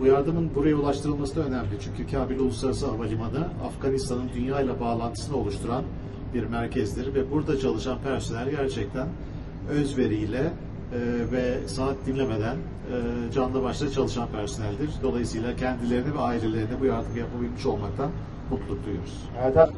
Bu yardımın buraya ulaştırılması da önemli. Çünkü Kabil Uluslararası Havalimanı Afganistan'ın dünya ile bağlantısını oluşturan bir merkezdir ve burada çalışan personel gerçekten özveriyle e, ve saat dinlemeden e, canlı başla çalışan personeldir. Dolayısıyla kendilerini ve ailelerine bu yardımı yapabilmiş olmaktan mutluluk duyuyoruz. Erdem.